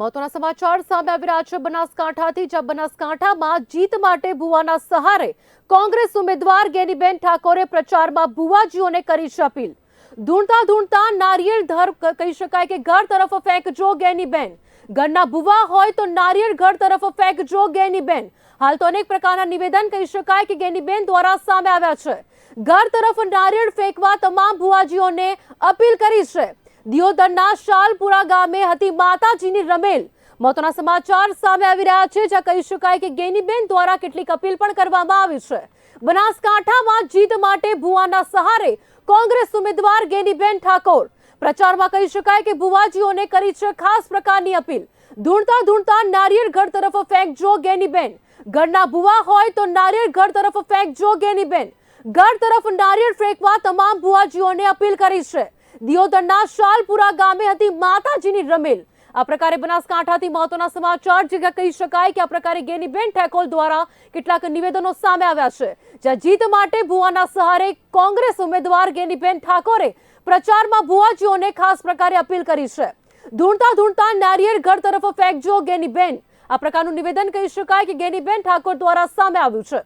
મહત્વના સમાચાર સામે આવી રહ્યા છે બનાસકાંઠાથી, જ્યાં બનાસકાંઠામાં જીત માટે ભુવાના સહારે કોંગ્રેસ ઉમેદવાર ગેનીબેન ઠાકોરે પ્રચારમાં ભુવાજીઓને કરી છે અપીલ. ધૂણતા ધૂણતા નારિયેળ ધર કહી શકાય કે ઘર તરફ ફેંકજો ગેનીબેન. ઘરના ભુવા હોય તો નારિયેળ ઘર તરફ ફેંકજો ગેનીબેન. હાલ તો અનેક પ્રકારના નિવેદન કહી શકાય કે ગેનીબેન દ્વારા સામે આવ્યા છે. ઘર તરફ નારિયેળ ફેંકવા તમામ ભુવાજીઓને અપીલ કરી છે. દિયોદરના શાલપુરા ગામે હતી માતાજીની રમેલ. મહત્વના સમાચાર સામે આવી રહ્યા છે, જ્યાં કહી શકાય કે ગેનીબેન દ્વારા કેટલીક અપીલ પણ કરવામાં આવી છે. બનાસકાંઠામાં જીત માટે ભુવાના સહારે કોંગ્રેસ ઉમેદવાર ગેનીબેન ઠાકોર. પ્રચારમાં કહી શકાય કે ભુવાજીઓને કરી છે ખાસ પ્રકારની અપીલ. ધૂણતા ધૂણતા નારિયેળ ઘર તરફ ફેંકજો ગેનીબેન. ઘરના ભુવા હોય તો નારિયેળ ઘર તરફ ફેંકજો ગેનીબેન. ઘર તરફ નારિયેળ ફેંકવા તમામ ભુવાજીઓને અપીલ કરી છે. દિયોદરના શાલપુરા ગામે હતી માતાજીની રમેલ. આ પ્રકારે બનાસકાંઠાથી મહત્વના સમાચાર જે કહી શકાય કે આ પ્રકારે ગેનીબેન ઠેકોલ દ્વારા કેટલાક નિવેદનો સામે આવ્યા છે. જ્યાં જીત માટે ભુવાના સહારે કોંગ્રેસ ઉમેદવાર ગેનીબેન ઠાકોરે પ્રચારમાં ભુવાજીઓને ખાસ પ્રકારે અપીલ કરી છે. ધૂણતા ધૂણતા નારિયેળ ઘર તરફ ફેંકજો ગેનીબેન. આ પ્રકારનું નિવેદન કહી શકાય કે ગેનીબેન ઠાકોર દ્વારા સામે આવ્યું છે.